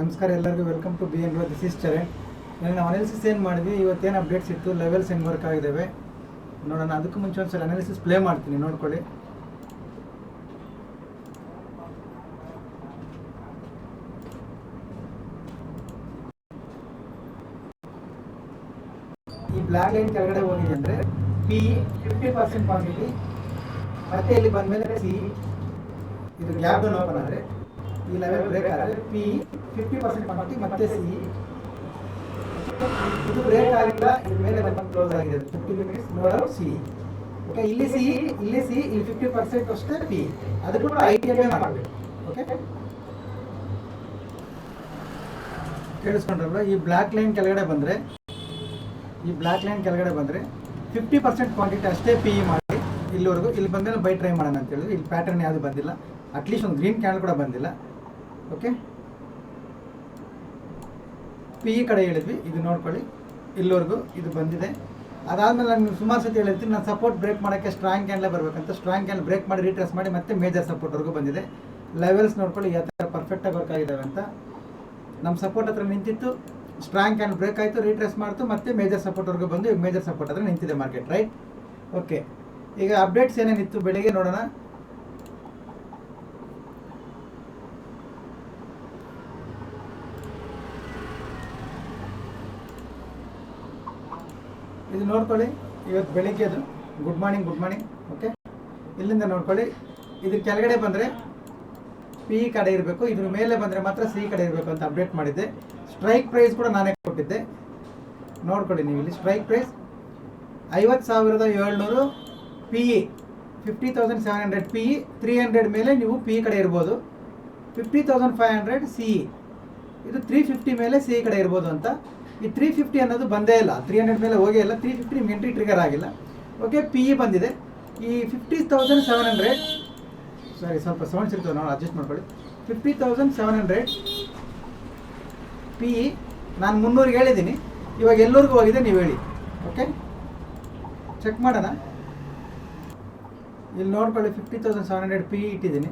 ನಮಸ್ಕಾರ ಎಲ್ಲರಿಗೂ welcome to B N this is Charan ನಾನು ನಾವು ಅನಾಲಿಸಿಸ್ ಏನು ಮಾಡಿದ್ವಿ? ಇವತ್ತೇನು ಅಪ್ಡೇಟ್ಸ್ ಇತ್ತು? ಲೆವೆಲ್ಸ್ ಹೆಂಗೆ ವರ್ಕ್ ಆಗಿದ್ದಾವೆ ನೋಡೋಣ, ಅದಕ್ಕೂ ಮುಂಚೆ ಒಂದ್ಸಲ ಅನಾಲಿಸಿಸ್ ಪ್ಲೇ ಮಾಡ್ತೀನಿ, ನೋಡ್ಕೊಳ್ಳಿ. ಈ ಬ್ಲ್ಯಾಕ್ ಲೈನ್ ಕೆಳಗಡೆ ಹೋಗಿದೆ ಅಂದರೆ ಪಿ ಫಿಫ್ಟಿ ಪರ್ಸೆಂಟ್ ಮತ್ತೆ ಇಲ್ಲಿ ಬಂದಮೇಲೆ ಸಿ ಇದು ಗ್ಯಾಪ್ ಓಪನ್ ಆದರೆ? ಈ ಲೆವೆಲ್ ಬ್ರೇಕ್ ಆದರೆ ಪಿ ಫಿಫ್ಟಿ ಪರ್ಸೆಂಟ್ ಕ್ವಾಂಟಿಟಿ ಮತ್ತೆ ಸಿ ಇದು ಬ್ರೇಕ್ ಆಗಿಲ್ಲ ಮೇಲೆ ಕ್ಲೋಸ್ ಆಗಿದೆ. ಫಿಫ್ಟಿ ಮಿನಿಟ್ಸ್ ನೋಡೋ ಸಿ ಓಕೆ ಇಲ್ಲಿ ಸಿ ಇಲ್ಲಿ ಸಿ ಇಲ್ಲಿ ಫಿಫ್ಟಿ ಪರ್ಸೆಂಟ್ ಅಷ್ಟೇ ಪಿ ಅದು ಕೂಡ ಐ ಟಿ ಮಾಡಬೇಕು. ಓಕೆ ಕೇಳಿಸ್ಕೊಂಡ್ರಲ್ಲ ಈ ಬ್ಲ್ಯಾಕ್ ಲೈನ್ ಕೆಳಗಡೆ ಬಂದರೆ, ಈ ಬ್ಲ್ಯಾಕ್ ಲೈನ್ ಕೆಳಗಡೆ ಬಂದರೆ ಫಿಫ್ಟಿ ಪರ್ಸೆಂಟ್ ಕ್ವಾಂಟಿಟಿ ಅಷ್ಟೇ ಪಿ ಮಾಡಿ ಇಲ್ಲಿವರೆಗೂ ಇಲ್ಲಿ ಬಂದರೆ ಬೈ ಟ್ರೈ ಮಾಡೋಣ ಅಂತ ಹೇಳಿದ್ರೆ. ಇಲ್ಲಿ ಪ್ಯಾಟರ್ನ್ ಯಾವುದು ಬಂದಿಲ್ಲ. ಅಟ್ಲೀಸ್ಟ್ ಒಂದು ಗ್ರೀನ್ ಕ್ಯಾಂಡಲ್ ಕೂಡ ಬಂದಿಲ್ಲ. ಓಕೆ? ಪಿ ಇ ಕಡೆ ಹೇಳಿದ್ವಿ, ಇದು ನೋಡ್ಕೊಳ್ಳಿ. ಇಲ್ಲಿವರೆಗೂ ಇದು ಬಂದಿದೆ. ಅದಾದಮೇಲೆ ನಾನು ಸುಮಾರು ಸತಿ ಹೇಳಿರ್ತೀನಿ, ನಾನು ಸಪೋರ್ಟ್ ಬ್ರೇಕ್ ಮಾಡೋಕ್ಕೆ ಸ್ಟ್ರಾಂಗ್ ಕ್ಯಾಂಡಲೇ ಬರಬೇಕಂತ. ಸ್ಟ್ರಾಂಗ್ ಕ್ಯಾಂಡಲ್ ಬ್ರೇಕ್ ಮಾಡಿ ರೀಟ್ರೆಸ್ ಮಾಡಿ ಮತ್ತೆ ಮೇಜರ್ ಸಪೋರ್ಟ್ವರೆಗೂ ಬಂದಿದೆ. ಲೆವೆಲ್ಸ್ ನೋಡ್ಕೊಳ್ಳಿ, ಯಾವ ಥರ ಪರ್ಫೆಕ್ಟಾಗಿ ವರ್ಕ್ ಆಗಿದ್ದಾವೆ ಅಂತ. ನಮ್ಮ ಸಪೋರ್ಟ್ ಹತ್ರ ನಿಂತಿತ್ತು ಸ್ಟ್ರಾಂಗ್ ಕ್ಯಾಂಡಲ್ ಬ್ರೇಕ್ ಆಯಿತು ರೀಟ್ರೆಸ್ ಮಾಡ್ತು, ಮತ್ತೆ ಮೇಜರ್ ಸಪೋರ್ಟ್ವರೆಗೂ ಬಂದು ಮೇಜರ್ ಸಪೋರ್ಟ್ ಹತ್ರ ನಿಂತಿದೆ ಮಾರ್ಕೆಟ್ ರೈಟ್ ಓಕೆ ಈಗ ಅಪ್ಡೇಟ್ಸ್ ಏನೇನಿತ್ತು, ಬೆಳಿಗ್ಗೆ ನೋಡೋಣ. ಇದು ನೋಡ್ಕೊಳ್ಳಿ. ಇವತ್ತು ಬೆಳಿಗ್ಗೆದು good morning good morning okay ಇಲ್ಲಿಂದ ನೋಡ್ಕೊಳ್ಳಿ. ಇದ್ರ ಕೆಳಗಡೆ ಬಂದರೆ ಪಿ ಕಡೆ ಇರಬೇಕು. ಇದ್ರ ಮೇಲೆ ಬಂದರೆ ಮಾತ್ರ ಸಿ ಕಡೆ ಇರಬೇಕು ಅಂತ ಅಪ್ಡೇಟ್ ಮಾಡಿದ್ದೆ. ಸ್ಟ್ರೈಕ್ ಪ್ರೈಸ್ ಕೂಡ ನಾನೇ ಕೊಟ್ಟಿದ್ದೆ. ನೋಡ್ಕೊಳ್ಳಿ ನೀವು ಇಲ್ಲಿ. ಸ್ಟ್ರೈಕ್ ಪ್ರೈಸ್ ಐವತ್ತು ಸಾವಿರದ ಏಳ್ನೂರು P E fifty thousand seven hundred P E three hundred ಮೇಲೆ ನೀವು ಪಿ ಕಡೆ ಇರ್ಬೋದು. Fifty thousand five hundred C E ಇದು ತ್ರೀ ಫಿಫ್ಟಿ ಮೇಲೆ ಸಿ ಕಡೆ ಇರ್ಬೋದು ಅಂತ ಈ ತ್ರೀ ಫಿಫ್ಟಿ ಅನ್ನೋದು ಬಂದೇ ಇಲ್ಲ. ತ್ರೀ ಹಂಡ್ರೆಡ್ ಮೇಲೆ ಹೋಗೇ ಇಲ್ಲ. ತ್ರೀ ಫಿಫ್ಟಿ ಎಂಟ್ರಿ ಟ್ರಿಗರ್ ಆಗಿಲ್ಲ. ಓಕೆ ಪಿ ಇ ಬಂದಿದೆ. ಈ fifty thousand seven hundred sorry ಸ್ವಲ್ಪ ಸೌಂಡ್ಸ್ ಇರ್ತವೆ ನಾವು ಅಡ್ಜಸ್ಟ್ ಮಾಡ್ಕೊಳ್ಳಿ. Fifty thousand seven hundred P E ನಾನು ಮುನ್ನೂರಿಗೆ ಹೇಳಿದ್ದೀನಿ. ಇವಾಗ ಎಲ್ಲರಿಗೂ ಹೋಗಿದೆ, ನೀವು ಹೇಳಿ. ಓಕೆ ಚೆಕ್ ಮಾಡೋಣ. ಇಲ್ಲಿ ನೋಡ್ಕೊಳ್ಳಿ fifty thousand seven hundred P ಇಟ್ಟಿದ್ದೀನಿ.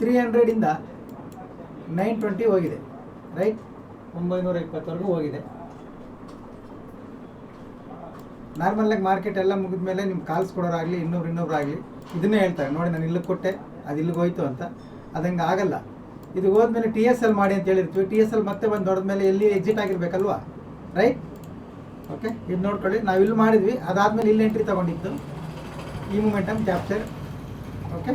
ತ್ರೀ ಹಂಡ್ರೆಡಿಂದ ನೈನ್ ಟ್ವೆಂಟಿ ಹೋಗಿದೆ. ರೈಟ್ ಒಂಬೈನೂರ ಇಪ್ಪತ್ತವರೆಗೂ ಹೋಗಿದೆ ನಾರ್ಮಲಾಗಿ ಮಾರ್ಕೆಟ್ ಎಲ್ಲ ಮುಗಿದ ಮೇಲೆ ನಿಮ್ಮ ಕಾಲ್ಸ್ ಕೊಡೋರಾಗಲಿ ಇನ್ನೂರು ಇನ್ನೂರು ಆಗಲಿ ಇದನ್ನೇ ಹೇಳ್ತಾರೆ. ನೋಡಿ, ನಾನು ಇಲ್ಲಿಗೆ ಕೊಟ್ಟೆ, ಅದು ಇಲ್ಲಿಗೆ ಹೋಯ್ತು ಅಂತ. ಅದಂಗೆ ಆಗಲ್ಲ. ಇದು ಹೋದ್ಮೇಲೆ ಟಿ ಎಸ್ ಎಲ್ ಮಾಡಿ ಅಂತ ಹೇಳಿರ್ತೀವಿ. ಟಿ ಎಸ್ ಎಲ್ ಮತ್ತೆ ಬಂದು ದೊಡ್ಡ ಮೇಲೆ ಎಲ್ಲಿ ಎಕ್ಸಿಟ್ ಆಗಿರ್ಬೇಕಲ್ವಾ? ರೈಟ್ ಓಕೆ ಇದು ನೋಡ್ಕೊಳ್ಳಿ. ನಾವು ಇಲ್ಲಿ ಮಾಡಿದ್ವಿ. ಅದಾದಮೇಲೆ ಇಲ್ಲಿ ಎಂಟ್ರಿ ತೊಗೊಂಡಿದ್ದು ಈ ಮೂಮೆಂಟಮ್ ಕ್ಯಾಪ್ಚರ್ ಓಕೆ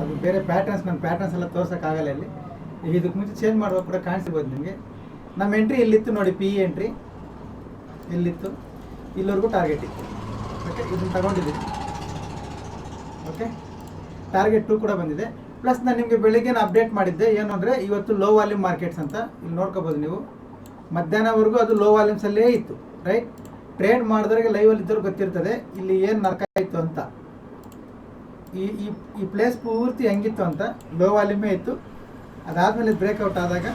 ಅದು ಬೇರೆ ಪ್ಯಾಟರ್ನ್ಸ್ ನನ್ನ ಪ್ಯಾಟರ್ನ್ಸ್ ಎಲ್ಲ ತೋರ್ಸೋಕ್ಕಾಗಲ್ಲ ಇಲ್ಲಿ. ಇದಕ್ಕೆ ಮುಂಚೆ ಚೇಂಜ್ ಮಾಡುವಾಗ ಕೂಡ ಕಾಣಿಸ್ಬೋದು ನಿಮಗೆ. ನಮ್ಮ ಎಂಟ್ರಿ ಇಲ್ಲಿತ್ತು ನೋಡಿ ಪಿ ಎಂಟ್ರಿ ಇಲ್ಲಿತ್ತು ಇಲ್ಲಿವರೆಗೂ ಟಾರ್ಗೆಟ್ ಇತ್ತು. ಓಕೆ ಇದನ್ನು ತಗೊಂಡಿದ್ದೀನಿ ಓಕೆ ಟಾರ್ಗೆಟ್ ಟೂ ಕೂಡ ಬಂದಿದೆ. ಪ್ಲಸ್ ನಾನು ನಿಮಗೆ ಬೆಳಿಗ್ಗೆ ಅಪ್ಡೇಟ್ ಮಾಡಿದ್ದೆ, ಏನು ಅಂದರೆ ಇವತ್ತು ಲೋ ವಾಲ್ಯೂಮ್ ಮಾರ್ಕೆಟ್ಸ್ ಅಂತ. ಇಲ್ಲಿ ನೋಡ್ಕೋಬೋದು ನೀವು. ಮಧ್ಯಾಹ್ನವರೆಗೂ ಅದು ಲೋ ವಾಲ್ಯೂಮ್ಸಲ್ಲೇ ಇತ್ತು ರೈಟ್ ಟ್ರೇಡ್ ಮಾಡಿದವ್ರಿಗೆ ಲೈವಲ್ಲಿ ಇದ್ದವ್ರು ಗೊತ್ತಿರ್ತದೆ, ಇಲ್ಲಿ ಏನು ನರ್ಕ ಇತ್ತು ಅಂತ. ಈ ಈ ಪ್ಲೇಸ್ ಪೂರ್ತಿ ಹೆಂಗಿತ್ತು ಅಂತ. ಲೋ ವಾಲ್ಯೂಮೇ ಇತ್ತು. ಅದಾದಮೇಲೆ ಬ್ರೇಕ್ಔಟ್ ಆದಾಗ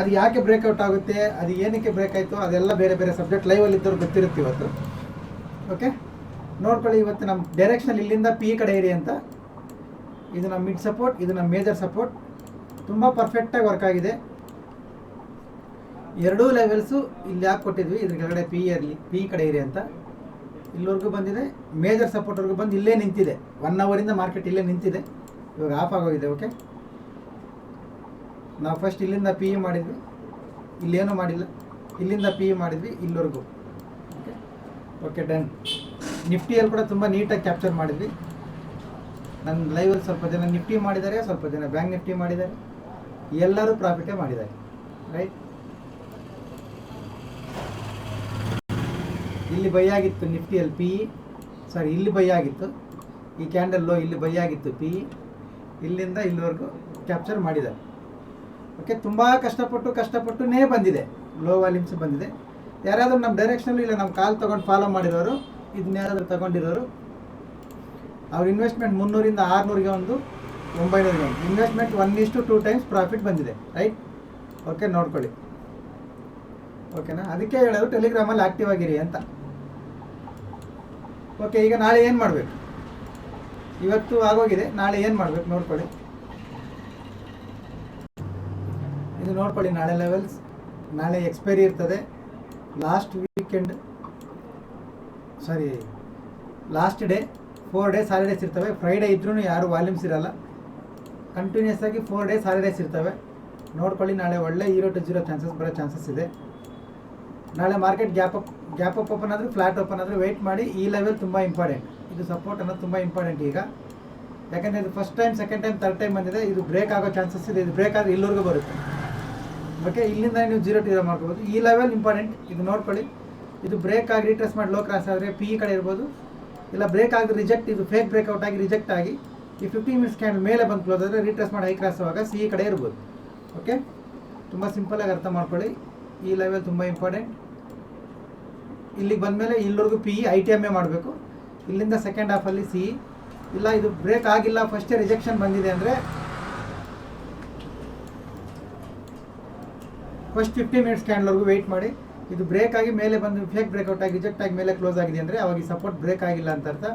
ಅದು ಯಾಕೆ ಬ್ರೇಕ್ಔಟ್ ಆಗುತ್ತೆ, ಅದು ಏನಕ್ಕೆ ಬ್ರೇಕ್ ಆಯಿತು, ಅದೆಲ್ಲ ಬೇರೆ ಬೇರೆ ಸಬ್ಜೆಕ್ಟ್ ಲೈವಲ್ಲಿ ಇದ್ದವ್ರು ಗೊತ್ತಿರುತ್ತೆ ಇವತ್ತು. ಓಕೆ ನೋಡ್ಕೊಳ್ಳಿ ಇವತ್ತು ನಮ್ಮ ಡೈರೆಕ್ಷನಲ್ ಇಲ್ಲಿಂದ ಪಿ ಕಡೆ ಇರಿ ಅಂತ. ಇದು ನಮ್ಮ ಮಿಡ್ ಸಪೋರ್ಟ್ ಇದು ನಮ್ಮ ಮೇಜರ್ ಸಪೋರ್ಟ್ ತುಂಬ ಪರ್ಫೆಕ್ಟಾಗಿ ವರ್ಕ್ ಆಗಿದೆ. ಎರಡೂ ಲೆವೆಲ್ಸು ಇಲ್ಲಿ ಯಾಕೆ ಕೊಟ್ಟಿದ್ವಿ? ಇದ್ರ ಕೆಳಗಡೆ ಪಿ ಇರಲಿ ಪಿ ಕಡೆ ಇರಿ ಅಂತ. ಇಲ್ಲಿವರೆಗೂ ಬಂದಿದೆ ಮೇಜರ್ ಸಪೋರ್ಟ್ವರೆಗೂ ಬಂದು ಇಲ್ಲೇ ನಿಂತಿದೆ. ಒನ್ ಅವರಿಂದ ಮಾರ್ಕೆಟ್ ಇಲ್ಲೇ ನಿಂತಿದೆ. ಇವಾಗ ಆಫ್ ಆಗೋಗಿದೆ ಓಕೆ ನಾವು ಫಸ್ಟ್ ಇಲ್ಲಿಂದ ಪಿ ಇ ಮಾಡಿದ್ವಿ, ಇಲ್ಲೇನೂ ಮಾಡಿಲ್ಲ. ಇಲ್ಲಿಂದ ಪಿ ಇ ಮಾಡಿದ್ವಿ, ಇಲ್ಲಿವರೆಗೂ ಓಕೆ ಓಕೆ ಡನ್ ನಿಫ್ಟಿಯಲ್ಲಿ ಕೂಡ ತುಂಬ ನೀಟಾಗಿ ಕ್ಯಾಪ್ಚರ್ ಮಾಡಿದ್ವಿ. ನನ್ನ ಲೈವಲ್ಲಿ ಸ್ವಲ್ಪ ಜನ ನಿಫ್ಟಿ ಮಾಡಿದ್ದಾರೆ, ಸ್ವಲ್ಪ ಜನ ಬ್ಯಾಂಕ್ ನಿಫ್ಟಿ ಮಾಡಿದ್ದಾರೆ. ಎಲ್ಲರೂ ಪ್ರಾಫಿಟೇ ಮಾಡಿದ್ದಾರೆ ರೈಟ್ ಇಲ್ಲಿ ಬೈ ಆಗಿತ್ತು ನಿಫ್ಟಿಯಲ್ಲಿ ಪಿ ಇ ಸಾರಿ ಇಲ್ಲಿ ಬೈ ಆಗಿತ್ತು. ಈ ಕ್ಯಾಂಡಲ್ ಲೋ ಇಲ್ಲಿ ಬೈ ಆಗಿತ್ತು ಪಿ ಇ ಇಲ್ಲಿಂದ ಇಲ್ಲಿವರೆಗೂ ಕ್ಯಾಪ್ಚರ್ ಮಾಡಿದ್ದಾರೆ. ಓಕೆ ತುಂಬ ಕಷ್ಟಪಟ್ಟು ಕಷ್ಟಪಟ್ಟುನೇ ಬಂದಿದೆ. ಲೋ ವಾಲ್ಯೂಮ್ಸ್ ಬಂದಿದೆ. ಯಾರಾದರೂ ನಮ್ಮ ಡೈರೆಕ್ಷನಲ್ಲಿ ಇಲ್ಲ, ನಮ್ಮ ಕಾಲ್ ತೊಗೊಂಡು ಫಾಲೋ ಮಾಡಿರೋರು, ಇದನ್ನ ಯಾರಾದರೂ ತಗೊಂಡಿರೋರು, ಅವ್ರ ಇನ್ವೆಸ್ಟ್ಮೆಂಟ್ ಮುನ್ನೂರಿಂದ ಆರುನೂರಿಗೆ ಒಂದು, ಒಂಬೈನೂರಿಗೆ ಒಂದು. ಇನ್ವೆಸ್ಟ್ಮೆಂಟ್ ಒನ್ ಇಷ್ಟು ಟೂ ಟೈಮ್ಸ್ ಪ್ರಾಫಿಟ್ ಬಂದಿದೆ ರೈಟ್ ಓಕೆ ನೋಡ್ಕೊಳ್ಳಿ. ಓಕೆನಾ ಅದಕ್ಕೆ ಹೇಳೋದು ಟೆಲಿಗ್ರಾಮಲ್ಲಿ ಆ್ಯಕ್ಟಿವ್ ಆಗಿರಿ ಅಂತ. ಓಕೆ ಈಗ ನಾಳೆ ಏನು ಮಾಡಬೇಕು? ಇವತ್ತು ಆಗೋಗಿದೆ. ನಾಳೆ ಏನು ಮಾಡ್ಬೇಕು ನೋಡ್ಕೊಳ್ಳಿ. ಇದು ನೋಡ್ಕೊಳ್ಳಿ ನಾಳೆ ಲೆವೆಲ್ಸ್ ನಾಳೆ ಎಕ್ಸ್ಪೈರಿ ಇರ್ತದೆ. Last weekend sorry last day four days holidays ಇರ್ತವೆ. ಫ್ರೈಡೇ ಇದ್ರೂ ಯಾರು ವಾಲ್ಯೂಮ್ಸ್ ಇರಲ್ಲ. ಕಂಟಿನ್ಯೂಸ್ ಆಗಿ ಫೋರ್ ಡೇಸ್ ಹಾಲಿಡೇಸ್ ಇರ್ತವೆ. ನೋಡ್ಕೊಳ್ಳಿ ನಾಳೆ ಒಳ್ಳೆ ಹೀರೋ ಟು ಜೀರೋ ಚಾನ್ಸಸ್ ಬರೋ ಚಾನ್ಸಸ್ ಇದೆ. ನಾಳೆ market gap up gap up open ಆದರೆ ಫ್ಲಾಟ್ ಓಪನ್ ಆದರೆ ವೆಯ್ಟ್ ಮಾಡಿ ಈ ಲೆವೆಲ್ ತುಂಬ ಇಂಪಾರ್ಟೆಂಟ್ ಇದು ಸಪೋರ್ಟ್ ಅನ್ನೋದು ತುಂಬ ಇಂಪಾರ್ಟೆಂಟ್ ಈಗ. ಯಾಕಂದರೆ ಇದು first time second time third time ಬಂದಿದೆ, ಇದು ಬ್ರೇಕ್ ಆಗೋ ಚಾನ್ಸಸ್ ಇದೆ. ಇದು ಬ್ರೇಕ್ ಆದರೆ ಇಲ್ಲಿವರೆಗೂ ಬರುತ್ತೆ. ಓಕೆ ಇಲ್ಲಿಂದ ನೀವು ಜೀರೋ ಟೀರೋ ಮಾಡ್ಕೋಬೋದು ಈ ಲೆವೆಲ್ ಇಂಪಾರ್ಟೆಂಟ್ ಇದು ನೋಡ್ಕೊಳ್ಳಿ. ಇದು ಬ್ರೇಕ್ ಆಗಿ ರಿಟ್ರೆಸ್ ಮಾಡಿ ಲೋ ಕ್ರಾಸ್ ಆದರೆ ಪಿ ಇ ಕಡೆ ಇರ್ಬೋದು. ಇಲ್ಲ ಬ್ರೇಕ್ ಆಗಿ ರಿಜೆಕ್ಟ್ ಇದು ಫೇಕ್ ಬ್ರೇಕ್ಔಟ್ ಆಗಿ ರಿಜೆಕ್ಟ್ ಆಗಿ, ಈ ಫಿಫ್ಟೀನ್ ಮಿನಿಟ್ಸ್ ಕ್ಯಾಂಡಲ್ ಮೇಲೆ ಬಂದು ಕ್ಲೋಸ್ ರಿಟ್ರೆಸ್ ಮಾಡಿ ಹೈ ಕ್ರಾಸ್ ಆವಾಗ ಸಿ ಈ ಕಡೆ ಇರ್ಬೋದು. ಓಕೆ ತುಂಬ ಸಿಂಪಲಾಗಿ ಅರ್ಥ ಮಾಡ್ಕೊಳ್ಳಿ. ಈ ಲೆವೆಲ್ ತುಂಬ ಇಂಪಾರ್ಟೆಂಟ್ ಇಲ್ಲಿಗೆ ಬಂದಮೇಲೆ ಇಲ್ಲಿವರೆಗೂ P I T M A ಮಾಡಬೇಕು. ಇಲ್ಲಿಂದ ಸೆಕೆಂಡ್ ಹಾಫಲ್ಲಿ ಸಿ. ಇಲ್ಲ, ಇದು ಬ್ರೇಕ್ ಆಗಿಲ್ಲ ಫಸ್ಟೇ ರಿಜೆಕ್ಷನ್ ಬಂದಿದೆ ಅಂದರೆ ಫಸ್ಟ್ ಫಿಫ್ಟಿ ಮಿನಿಟ್ಸ್ ಸ್ಟ್ಯಾಂಡ್ವರೆಗೂ ವೆಯ್ಟ್ ಮಾಡಿ. ಇದು ಬ್ರೇಕ್ ಆಗಿ ಮೇಲೆ ಬಂದು ಫೇಕ್ ಬ್ರೇಕ್ಔಟ್ ಆಗಿ ರಿಜೆಕ್ಟ್ ಆಗಿ ಮೇಲೆ ಕ್ಲೋಸ್ ಆಗಿದೆ ಅಂದರೆ ಅವಾಗ ಸಪೋರ್ಟ್ ಬ್ರೇಕ್ ಆಗಿಲ್ಲ ಅಂತ ಅರ್ಥ.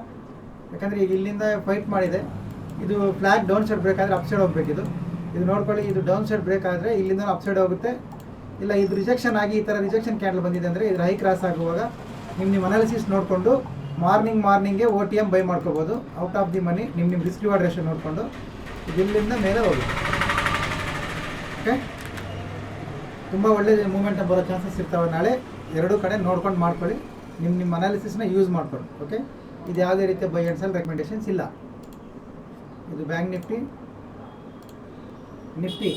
ಯಾಕಂದರೆ ಈಗ ಇಲ್ಲಿಂದ ಫೈಟ್ ಮಾಡಿದೆ. ಇದು ಫ್ಲಾಟ್ ಡೌನ್ ಸೈಡ್ ಬ್ರೇಕ್ ಆದರೆ ಅಪ್ ಸೈಡ್ ಹೋಗ್ಬೇಕಿದು ಇದು ನೋಡ್ಕೊಳ್ಳಿ, ಇದು ಡೌನ್ ಸೈಡ್ ಬ್ರೇಕ್ ಆದರೆ ಇಲ್ಲಿಂದ ಅಪ್ಸೈಡ್ ಹೋಗುತ್ತೆ. ಇಲ್ಲ, ಇದು ರಿಜೆಕ್ಷನ್ ಆಗಿ ಈ ಥರ ರಿಜೆಕ್ಷನ್ ಕ್ಯಾಂಡಲ್ ಬಂದಿದೆ ಅಂದರೆ ಇದು ಹೈ ಕ್ರಾಸ್ ಆಗುವಾಗ ನಿಮ್ಮ ನಿಮ್ಮ ಅನಾಲಿಸಿಸ್ ನೋಡಿಕೊಂಡು ಮಾರ್ನಿಂಗ್ ಮಾರ್ನಿಂಗ್ಗೆ ಓ ಟಿ ಎಂ ಬೈ ಮಾಡ್ಕೋಬೋದು. ಔಟ್ ಆಫ್ ದಿ ಮನಿ ನಿಮ್ಮ ನಿಮ್ಮ ರಿಸ್ಕ್ ರಿವಾರ್ಡ್ ರೇಷನ್ ನೋಡಿಕೊಂಡು ಇಲ್ಲಿಂದ ಮೇಲೆ ಹೋಗಿ. ಓಕೆ? ತುಂಬ ಒಳ್ಳೆ ಮೂಮೆಂಟ್ ಬರೋ ಚಾನ್ಸಸ್ ಇರ್ತಾವೆ. ನಾಳೆ ಎರಡೂ ಕಡೆ ನೋಡ್ಕೊಂಡು ಮಾಡ್ಕೊಳ್ಳಿ. ನಿಮ್ಮ ನಿಮ್ಮ ಅನಾಲಿಸಿಸ್ನ ಯೂಸ್ ಮಾಡ್ಕೊಳ್ಳಿ. ಓಕೆ? ಇದು ಯಾವುದೇ ರೀತಿಯ ಬೈ ಆ್ಯಂಡ್ ಸೆಲ್ ರೆಕಮೆಂಡೇಶನ್ಸ್ ಇಲ್ಲ. ಇದು Bank Nifty. Nifty.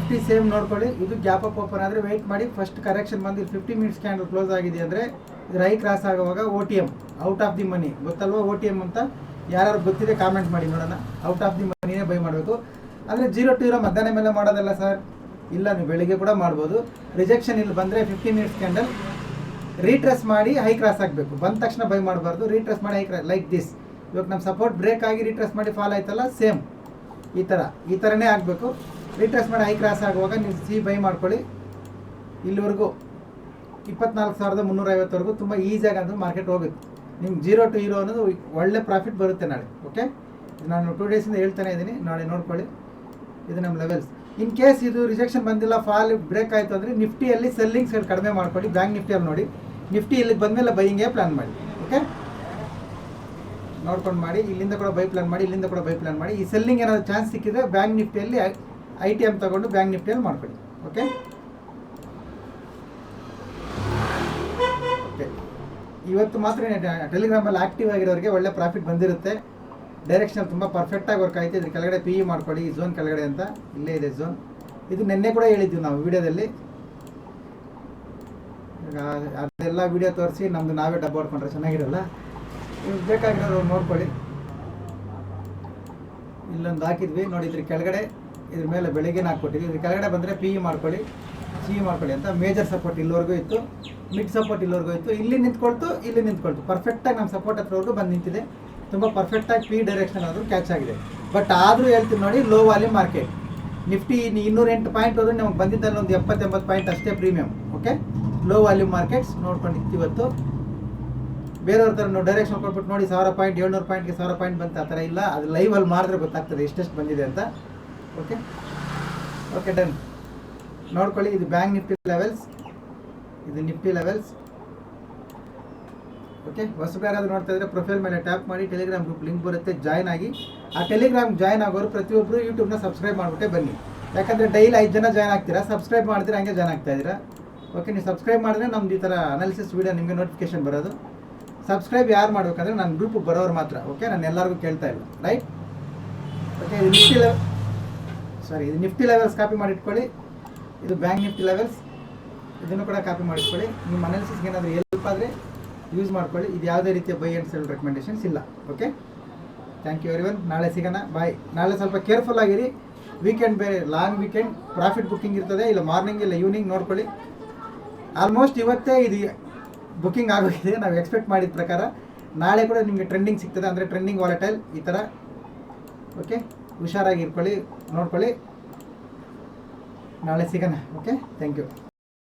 Nifty same ನೋಡ್ಕೊಳ್ಳಿ ಇದು ಗ್ಯಾಪ್ ಅಪ್ ಓಪನ್ ಆದರೆ ವೆಯ್ಟ್ ಮಾಡಿ. ಫಸ್ಟ್ ಕರೆಕ್ಷನ್ ಬಂದು ಫಿಫ್ಟಿ ಮಿನಿಟ್ಸ್ ಕ್ಯಾಂಡಲ್ ಕ್ಲೋಸ್ ಆಗಿದೆ ಅಂದರೆ ರೈ ಕ್ರಾಸ್ ಆಗುವಾಗ O T M out of the money ಗೊತ್ತಲ್ವಾ ಓ ಟಿ ಎಂ ಅಂತ? ಯಾರು ಗೊತ್ತಿದೆ ಕಾಮೆಂಟ್ ಮಾಡಿ ನೋಡೋಣ. ಔಟ್ ಆಫ್ ದಿ ಮನಿನೇ ಬೈ ಮಾಡಬೇಕು. ಅಂದರೆ ಜೀರೋ ಟು ಇರೋ ಮಧ್ಯಾಹ್ನ ಮೇಲೆ ಮಾಡೋದಲ್ಲ ಸರ್ ಇಲ್ಲ, ನೀವು ಬೆಳಿಗ್ಗೆ ಕೂಡ ಮಾಡ್ಬೋದು. ರಿಜೆಕ್ಷನ್ ಇಲ್ಲಿ ಬಂದರೆ ಫಿಫ್ಟಿ ಮಿನಿಟ್ಸ್ ಕ್ಯಾಂಡಲ್ ರೀಟ್ರೆಸ್ ಮಾಡಿ ಹೈ ಕ್ರಾಸ್ ಆಗಬೇಕು ಬಂದ ತಕ್ಷಣ ಬೈ ಮಾಡಬಾರ್ದು. ರೀಟ್ರೆಸ್ ಮಾಡಿ ಹೈ ಕ್ರಾಸ್ ಲೈಕ್ ದಿಸ್ ಇವಾಗ ನಮ್ಮ ಸಪೋರ್ಟ್ ಬ್ರೇಕ್ ಆಗಿ ರೀಟ್ರೆಸ್ ಮಾಡಿ ಫಾಲ್ ಆಯ್ತಲ್ಲ? ಸೇಮ್ ಈ ಥರ ಈ ಥರನೇ ಆಗಬೇಕು ರೀಟ್ರೆಸ್ ಮಾಡಿ ಐ ಕ್ರಾಸ್ ಆಗುವಾಗ ನೀವು ಸಿ ಬೈ ಮಾಡ್ಕೊಳ್ಳಿ. ಇಲ್ಲಿವರೆಗೂ ಇಪ್ಪತ್ನಾಲ್ಕು ಸಾವಿರದ ಮುನ್ನೂರೈವತ್ತವರೆಗೂ ತುಂಬ ಈಸಿಯಾಗಿ ಅಂದ್ರೆ ಮಾರ್ಕೆಟ್ ಹೋಗುತ್ತೆ. ನಿಮ್ಗೆ ಜೀರೋ ಟು ಹೀರೋ ಅನ್ನೋದು ಒಳ್ಳೆ ಪ್ರಾಫಿಟ್ ಬರುತ್ತೆ ನಾಳೆ ಓಕೆ ನಾನು ಟೂ ಡೇಸಿಂದ ಹೇಳ್ತಾನೆ ಇದ್ದೀನಿ, ನಾಳೆ ನೋಡ್ಕೊಳ್ಳಿ. ಇದು ನಮ್ಮ ಲೆವೆಲ್ಸ್ ಇನ್ ಕೇಸ್ ಇದು ರಿಜೆಕ್ಷನ್ ಬಂದಿಲ್ಲ ಫಾಲ್ ಬ್ರೇಕ್ ಆಯಿತು ಅಂದರೆ ನಿಫ್ಟಿಯಲ್ಲಿ ಸೆಲ್ಲಿಂಗ್ಸ್ ಕಡಿಮೆ ಮಾಡ್ಕೊಳ್ಳಿ ಬ್ಯಾಂಕ್ ನಿಫ್ಟಿಯಲ್ಲಿ ನೋಡಿ. ನಿಫ್ಟಿ ಇಲ್ಲಿಗೆ ಬಂದಮೇಲೆ ಬೈಯಿಂಗೇ ಪ್ಲಾನ್ ಮಾಡಿ ಓಕೆ ನೋಡ್ಕೊಂಡು ಮಾಡಿ, ಇಲ್ಲಿಂದ ಕೂಡ ಬೈ ಪ್ಲಾನ್ ಮಾಡಿ, ಇಲ್ಲಿಂದ ಕೂಡ ಬೈ ಪ್ಲಾನ್ ಮಾಡಿ. ಈ ಸೆಲ್ಲಿಂಗ್ ಏನಾದರೂ ಚಾನ್ಸ್ ಸಿಕ್ಕಿದ್ರೆ ಬ್ಯಾಂಕ್ ನಿಫ್ಟಿಯಲ್ಲಿ ಐ ಟಿ ಎಂ ತಗೊಂಡು ಬ್ಯಾಂಕ್ ನಿಫ್ಟಿಯಲ್ಲಿ ಮಾಡ್ಕೊಳ್ಳಿ. ಓಕೆ ಇವತ್ತು ಮಾತ್ರ ಟೆಲಿಗ್ರಾಮಲ್ಲಿ ಆಕ್ಟಿವ್ ಆಗಿರೋರಿಗೆ ಒಳ್ಳೆ ಪ್ರಾಫಿಟ್ ಬಂದಿರುತ್ತೆ. ಡೈರೆಕ್ಷನ್ ತುಂಬ ಪರ್ಫೆಕ್ಟಾಗಿ ವರ್ಕ್ ಆಯ್ತು. ಇದ್ರ ಕೆಳಗಡೆ ಪಿ ಇ ಮಾಡ್ಕೊಳ್ಳಿ. ಈ ಝೋನ್ ಕೆಳಗಡೆ ಅಂತ. ಇಲ್ಲೇ ಇದೆ ಝೋನ್ ಇದು ನಿನ್ನೆ ಕೂಡ ಹೇಳಿದ್ವಿ ನಾವು ವಿಡಿಯೋದಲ್ಲಿ. ಅದೆಲ್ಲ ವಿಡಿಯೋ ತೋರಿಸಿ ನಮ್ಮದು ನಾವೇ ಡಬ್ಬ ಹೊಡ್ಕೊಂಡ್ರೆ ಚೆನ್ನಾಗಿರಲ್ಲ. ನೀವು ಬೇಕಾಗಿರೋರು ನೋಡ್ಕೊಳ್ಳಿ. ಇಲ್ಲೊಂದು ಹಾಕಿದ್ವಿ. ನೋಡಿದ್ರಿ ಕೆಳಗಡೆ. ಇದ್ರ ಮೇಲೆ ಬೆಳಿಗ್ಗೆ ಹಾಕ್ಕೊಟ್ಟಿದ್ವಿ. ಇದ್ರ ಕೆಳಗಡೆ ಬಂದರೆ ಪಿ ಇ ಮಾಡ್ಕೊಳ್ಳಿ ಸಿ ಇ ಮಾಡ್ಕೊಳ್ಳಿ ಅಂತ ಮೇಜರ್ ಸಪೋರ್ಟ್ ಇಲ್ಲಿವರೆಗೂ ಇತ್ತು. ಮಿಡ್ ಸಪೋರ್ಟ್ ಇಲ್ಲಿವರೆಗೂ ಇತ್ತು. ಇಲ್ಲಿ ನಿಂತ್ಕೊಳ್ತು ಇಲ್ಲಿ ನಿಂತ್ಕೊಳ್ತು. ಪರ್ಫೆಕ್ಟಾಗಿ ನಮ್ಮ ಸಪೋರ್ಟ್ ಹತ್ರವರೆಗೂ ಬಂದು ನಿಂತಿದೆ. ತುಂಬ ಪರ್ಫೆಕ್ಟಾಗಿ ಪಿ ಡೈರೆಕ್ಷನ್ ಆದರೂ ಕ್ಯಾಚ್ ಆಗಿದೆ. ಬಟ್ ಆದರೂ ಹೇಳ್ತೀನಿ ನೋಡಿ ಲೋ ವಾಲ್ಯೂಮ್ ಮಾರ್ಕೆಟ್ ನಿಫ್ಟಿ ಇನ್ನೂರೆಂಟು ಪಾಯಿಂಟ್ ಹೋದ್ರೆ ನಮಗೆ ಬಂದಿದ್ದಲ್ಲಿ ಒಂದು ಎಪ್ಪತ್ತೆಂಬತ್ತು ಪಾಯಿಂಟ್ ಅಷ್ಟೇ premium okay low volume markets ನೋಡ್ಕೊಂಡಿತ್ತು ಬೇರೆಯವ್ರ ಥರ ನಾವು ಡೈರೆಕ್ಷನ್ ಕೊಟ್ಬಿಟ್ಟು ನೋಡಿ, ಸಾವಿರ ಪಾಯಿಂಟ್ ಏಳ್ನೂರು ಪಾಯಿಂಟ್ಗೆ ಸಾವಿರ ಪಾಯಿಂಟ್ ಬಂತ ಆ ಥರ ಇಲ್ಲ. ಅದು ಲೈವಲ್ಲಿ ಮಾಡಿದ್ರೆ ಗೊತ್ತಾಗ್ತದೆ ಎಷ್ಟೆಷ್ಟು ಬಂದಿದೆ ಅಂತ. ಓಕೆ ಓಕೆ ಡನ್ ನೋಡ್ಕೊಳ್ಳಿ, ಇದು ಬ್ಯಾಂಕ್ ನಿಫ್ಟಿ ಲೆವೆಲ್ಸ್ ಇದು ನಿಫ್ಟಿ ಲೆವೆಲ್ಸ್ ಓಕೆ ಹೊಸಬ್ರು ಯಾರಾದರೂ ನೋಡ್ತಾ ಇದ್ರೆ ಪ್ರೊಫೈಲ್ ಮೇಲೆ ಟ್ಯಾಪ್ ಮಾಡಿ ಟೆಲಿಗ್ರಾಮ್ ಗ್ರೂಪ್ ಲಿಂಕ್ ಬರುತ್ತೆ ಜಾಯ್ನ್ ಆಗಿ. ಆ ಟೆಲಿಗ್ರಾಮ್ ಜಾಯ್ನ್ ಆಗೋರು ಪ್ರತಿಯೊಬ್ಬರು ಯೂಟ್ಯೂಬ್ನ ಸಬ್ಸ್ಕ್ರೈಬ್ ಮಾಡಿಬಿಟ್ಟೆ ಬನ್ನಿ. ಯಾಕಂದರೆ ಡೈಲಿ ಐದು ಜನ ಜಾಯ್ನ್ ಆಗ್ತೀರಾ? ಸಬ್ಸ್ಕ್ರೈಬ್ ಮಾಡಿದ್ರೆ ಹಂಗೆ ಜಾಯ್ನ್ ಆಗ್ತಾ ಇದ್ದೀರಾ? ಓಕೆ ನೀವು ಸಬ್ಸ್ಕ್ರೈಬ್ ಮಾಡಿದ್ರೆ ನಮ್ದು ಈ ಥರ ಅನಾಲಿಸಿಸ್ ವೀಡಿಯೋ ನಿಮಗೆ ನೋಟಿಫಿಕೇಶನ್ ಬರೋದು. ಸಬ್ಸ್ಕ್ರೈಬ್ ಯಾರು ಮಾಡಬೇಕಂದ್ರೆ ನನ್ನ ಗ್ರೂಪ್ ಬರೋರು ಮಾತ್ರ. ಓಕೆ ನಾನು ಎಲ್ಲರಿಗೂ ಕೇಳ್ತಾ ಇಲ್ಲ ರೈಟ್ ಓಕೆ ಇದು ನಿಫ್ಟಿ ಲೆವೆಲ್ ಸಾರಿ ಇದು ನಿಫ್ಟಿ ಲೆವೆಲ್ಸ್ ಕಾಪಿ ಮಾಡಿ ಇಟ್ಕೊಳ್ಳಿ ಇದು ಬ್ಯಾಂಕ್ ನಿಫ್ಟಿ ಲೆವೆಲ್ಸ್ ಇದನ್ನು ಕೂಡ ಕಾಪಿ ಮಾಡಿಟ್ಕೊಳ್ಳಿ. ನಿಮ್ಮ ಅನಾಲಿಸಿಸ್ಗೆ ಏನಾದರೂ ಹೆಲ್ಪ್ ಆದರೆ ಯೂಸ್ ಮಾಡ್ಕೊಳ್ಳಿ. ಇದು ಯಾವುದೇ ರೀತಿಯ ಬೈ ಆ್ಯಂಡ್ ಸೆಲ್ ರೆಕಮೆಂಡೇಷನ್ಸ್ ಇಲ್ಲ. Okay thank you very one ನಾಳೆ ಸಿಗೋಣ. ಬಾಯ್ ನಾಳೆ ಸ್ವಲ್ಪ ಕೇರ್ಫುಲ್ ಆಗಿರಿ. ವೀಕೆಂಡ್ ಬೇರೆ ಲಾಂಗ್ ವೀಕೆಂಡ್ ಪ್ರಾಫಿಟ್ ಬುಕ್ಕಿಂಗ್ ಇರ್ತದೆ. ಇಲ್ಲ ಮಾರ್ನಿಂಗ್ ಇಲ್ಲ ಈವ್ನಿಂಗ್ ನೋಡ್ಕೊಳ್ಳಿ. ಆಲ್ಮೋಸ್ಟ್ ಇವತ್ತೇ ಇದು ಬುಕ್ಕಿಂಗ್ ಆಗೋಗಿದೆ. ನಾವು ಎಕ್ಸ್ಪೆಕ್ಟ್ ಮಾಡಿದ ಪ್ರಕಾರ ನಾಳೆ ಕೂಡ ನಿಮಗೆ ಟ್ರೆಂಡಿಂಗ್ ಸಿಗ್ತದೆ. ಅಂದರೆ ಟ್ರೆಂಡಿಂಗ್ ವಾಲೆಟೈಲ್ ಈ ಥರ ಓಕೆ ಹುಷಾರಾಗಿ ಇರ್ಕೊಳ್ಳಿ ನೋಡ್ಕೊಳ್ಳಿ. ನಾಳೆ ಸಿಗೋಣ ಓಕೆ ಥ್ಯಾಂಕ್ ಯು